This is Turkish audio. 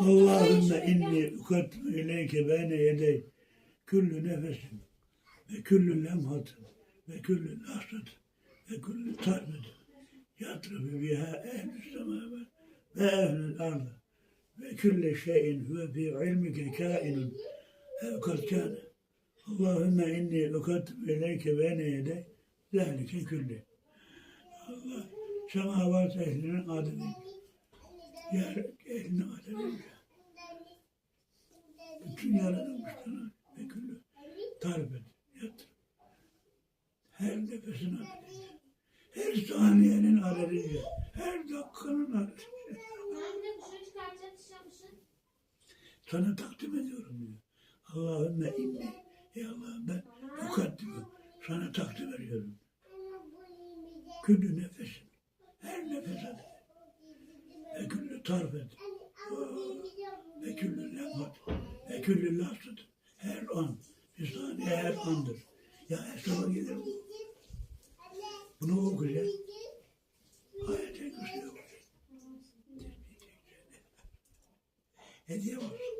Allahümme inni ukattu ileyke beyne yedey. Küllü nefesin ve küllü lemhatin ve küllü lahzatin ve küllü taybetin yatrıbı biha ehl-i semavet ve ehl-i ardı. Ve külle şeyin huve fi ilmike kainun ev kad kâne. Allahümme inni ukattu ileyke beyne yedey. Zâlike külli. Allah semavat ehlinin adını yer ehlinin adını bütün yaratılmışlara ve küllü tarif et, yatır. Her nefesin adedince, her saniyenin adedince, her dakikanın dışarı Sana takdim ediyorum diyor. Allahümme inni, ey Allah'ım ben mukaddimim, sana takdim ediyorum. Küllü nefesin, her nefes küllü tarif et, ve küllü lemhat, ve küllü lahzat, her an, bir saniye her andır. Ya hesaba gelir bu. Bunu okuyacak. Ayet-i Kürsi okuyacak. Hediye var.